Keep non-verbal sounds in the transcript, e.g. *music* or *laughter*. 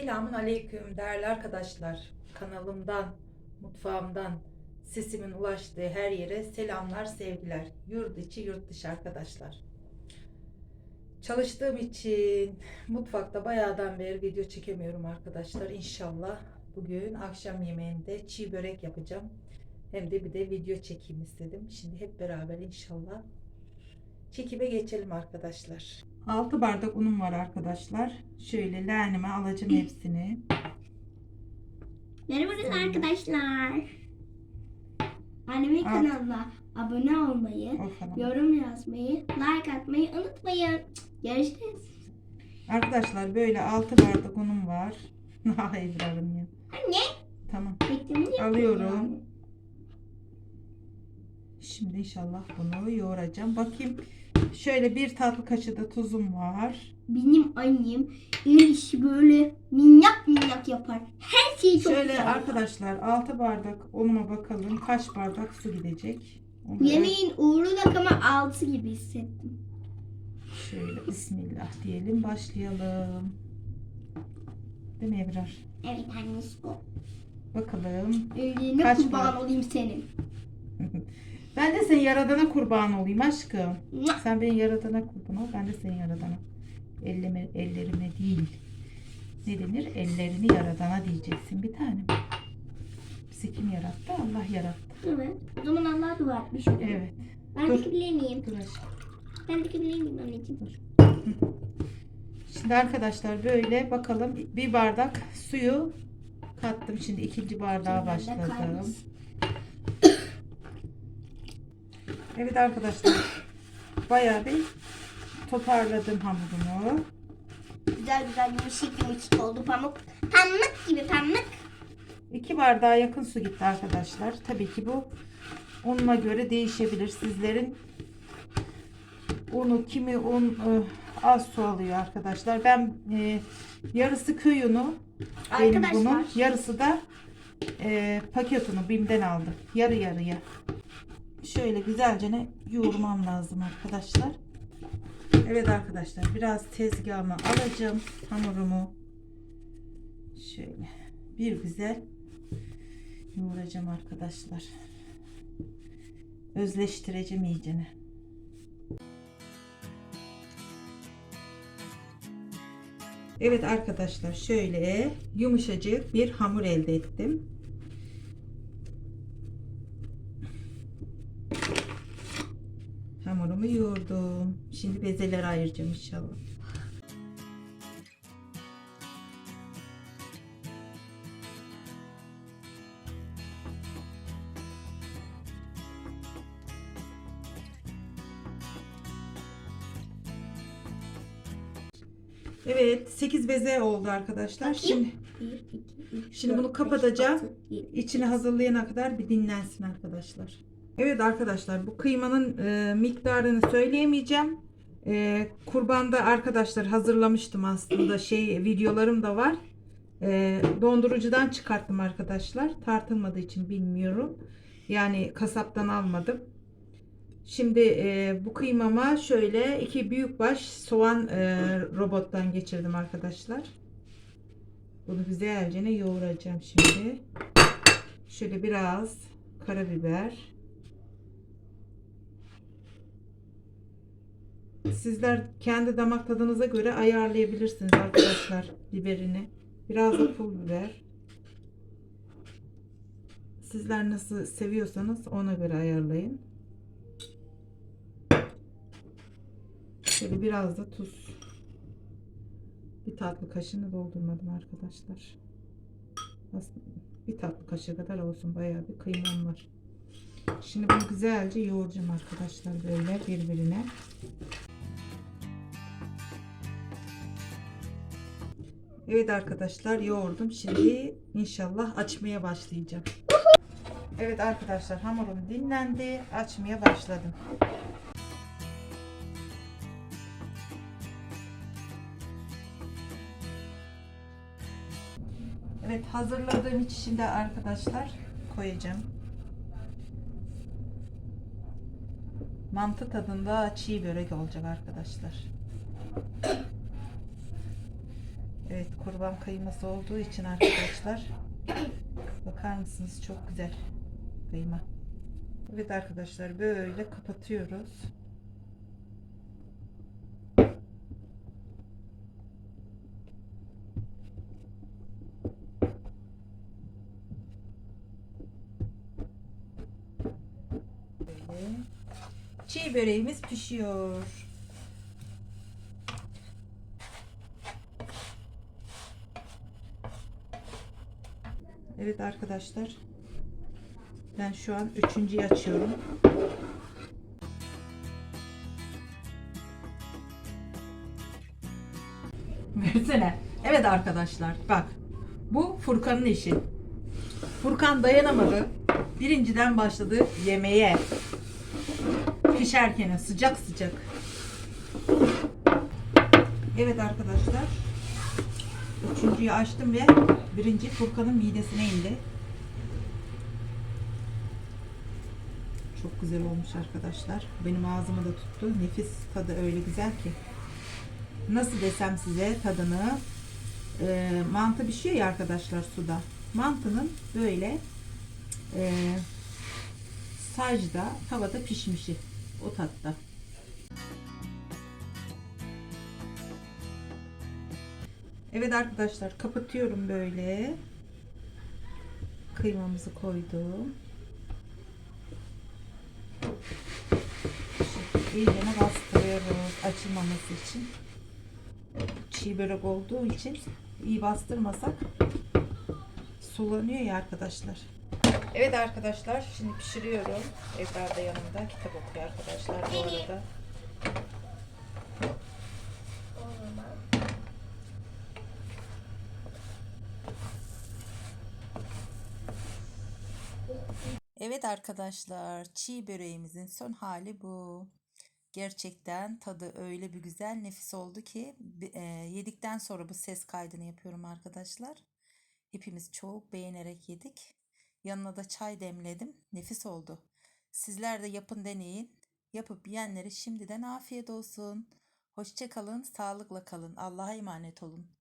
Selamun aleyküm değerli arkadaşlar. Kanalımdan, mutfağımdan sesimin ulaştığı her yere selamlar, sevgiler. Yurt içi, yurt dışı arkadaşlar. Çalıştığım için mutfakta bayağıdan beri video çekemiyorum arkadaşlar. İnşallah bugün akşam yemeğinde çiğ börek yapacağım. Hem de bir de video çekeyim istedim. Şimdi hep beraber inşallah çekime geçelim arkadaşlar. 6 bardak unum var arkadaşlar. Şöyle leğenime alacağım hepsini. Merhaba arkadaşlar. Annemin Al. kanalına abone olmayı, yorum yazmayı, like atmayı unutmayın. Görüşürüz. Arkadaşlar böyle 6 bardak unum var. *laughs* Hayır İbrahim ya. Anne. Tamam. Beklemini Alıyorum. Şimdi inşallah bunu yoğuracağım. Bakayım. Şöyle bir tatlı kaşığı da tuzum var. Benim annem el işi böyle minnak minnak yapar. Her şeyi çok Şöyle güzel yapar. arkadaşlar 6 bardak unuma bakalım. Kaç bardak su gidecek? Onu Yemeğin uğru rakamı 6 gibi hissettim. Şöyle bismillah diyelim. Başlayalım. Değil mi Ebrar? Evet annesi o. Bakalım. Ellerine Kaç kurban var? olayım senin. Ben de senin yaradana kurban olayım aşkım. Sen benim yaradana kurban ol. Ben de senin yaradana. Ellime, ellerime değil. Ne denir? Ellerini yaradana diyeceksin bir tanem. Bizi kim yarattı? Allah yarattı. Evet. O zaman Allah'a dua etmiş. Evet. Ben Dur. dökebilir miyim? Dur aşkım. Ben dökebilir miyim anneciğim? Şimdi arkadaşlar böyle bakalım. Bir bardak suyu kattım. Şimdi ikinci bardağa başladım. Evet arkadaşlar. Bayağı bir toparladım hamurumu. Güzel güzel yumuşak yumuşak oldu pamuk. Pamuk gibi pamuk. 2 bardağa yakın su gitti arkadaşlar. Tabii ki bu ununa göre değişebilir. Sizlerin unu kimi un e, az su alıyor arkadaşlar. Ben e, yarısı köy unu benim Arkadaşlar. bunun. Yarısı da e, paket unu BİM'den aldım. Yarı yarıya. Şöyle güzelce ne yoğurmam lazım arkadaşlar. Evet arkadaşlar biraz tezgahıma alacağım hamurumu. Şöyle bir güzel yoğuracağım arkadaşlar. Özleştireceğim iyicene. Evet arkadaşlar şöyle yumuşacık bir hamur elde ettim. Hamurumu yoğurdum. Şimdi bezeleri ayıracağım inşallah. Evet 8 beze oldu arkadaşlar. Şimdi Şimdi bunu kapatacağım. İçini hazırlayana kadar bir dinlensin arkadaşlar. Evet arkadaşlar bu kıymanın e, miktarını söyleyemeyeceğim. E, kurbanda arkadaşlar hazırlamıştım aslında şey videolarım da var. E, dondurucudan çıkarttım arkadaşlar. Tartılmadığı için bilmiyorum. Yani kasaptan almadım. Şimdi e, bu kıymama şöyle iki büyükbaş soğan e, robottan geçirdim arkadaşlar. Bunu güzelce yoğuracağım şimdi. Şöyle biraz karabiber. Sizler kendi damak tadınıza göre ayarlayabilirsiniz arkadaşlar biberini. Biraz da pul biber. Sizler nasıl seviyorsanız ona göre ayarlayın. Şöyle biraz da tuz. Bir tatlı kaşığını doldurmadım arkadaşlar. Aslında bir tatlı kaşığı kadar olsun. Bayağı bir kıymam var. Şimdi bunu güzelce yoğuracağım arkadaşlar böyle birbirine. Evet arkadaşlar yoğurdum. Şimdi inşallah açmaya başlayacağım. Evet arkadaşlar hamurum dinlendi. Açmaya başladım. Evet hazırladığım iç içinde arkadaşlar koyacağım. Mantı tadında çiğ börek olacak arkadaşlar. Evet kurban kıyması olduğu için arkadaşlar. *coughs* Bakar mısınız? Çok güzel kıyma. Evet arkadaşlar böyle kapatıyoruz. Böyle. Çiğ böreğimiz pişiyor. Evet arkadaşlar. Ben şu an üçüncüyü açıyorum. *laughs* Versene. Evet arkadaşlar bak. Bu Furkan'ın işi. Furkan dayanamadı. Birinciden başladı yemeğe. Pişerken sıcak sıcak. Evet arkadaşlar. Üçüncüyü açtım ve birinci Furkan'ın midesine indi. Çok güzel olmuş arkadaşlar. Benim ağzıma da tuttu. Nefis tadı öyle güzel ki. Nasıl desem size tadını. Ee, mantı pişiyor ya arkadaşlar suda. Mantının böyle e, sacda tavada pişmişi. O tatta. Evet arkadaşlar kapatıyorum böyle. Kıymamızı koydum. İyicene bastırıyoruz açılmaması için. Çiğ börek olduğu için iyi bastırmasak sulanıyor ya arkadaşlar. Evet arkadaşlar şimdi pişiriyorum. Da yanımda kitap okuyor arkadaşlar bu arada. Evet arkadaşlar, çiğ böreğimizin son hali bu. Gerçekten tadı öyle bir güzel, nefis oldu ki e, yedikten sonra bu ses kaydını yapıyorum arkadaşlar. Hepimiz çok beğenerek yedik. Yanına da çay demledim. Nefis oldu. Sizler de yapın deneyin. Yapıp yiyenlere şimdiden afiyet olsun. Hoşça kalın, sağlıkla kalın. Allah'a emanet olun.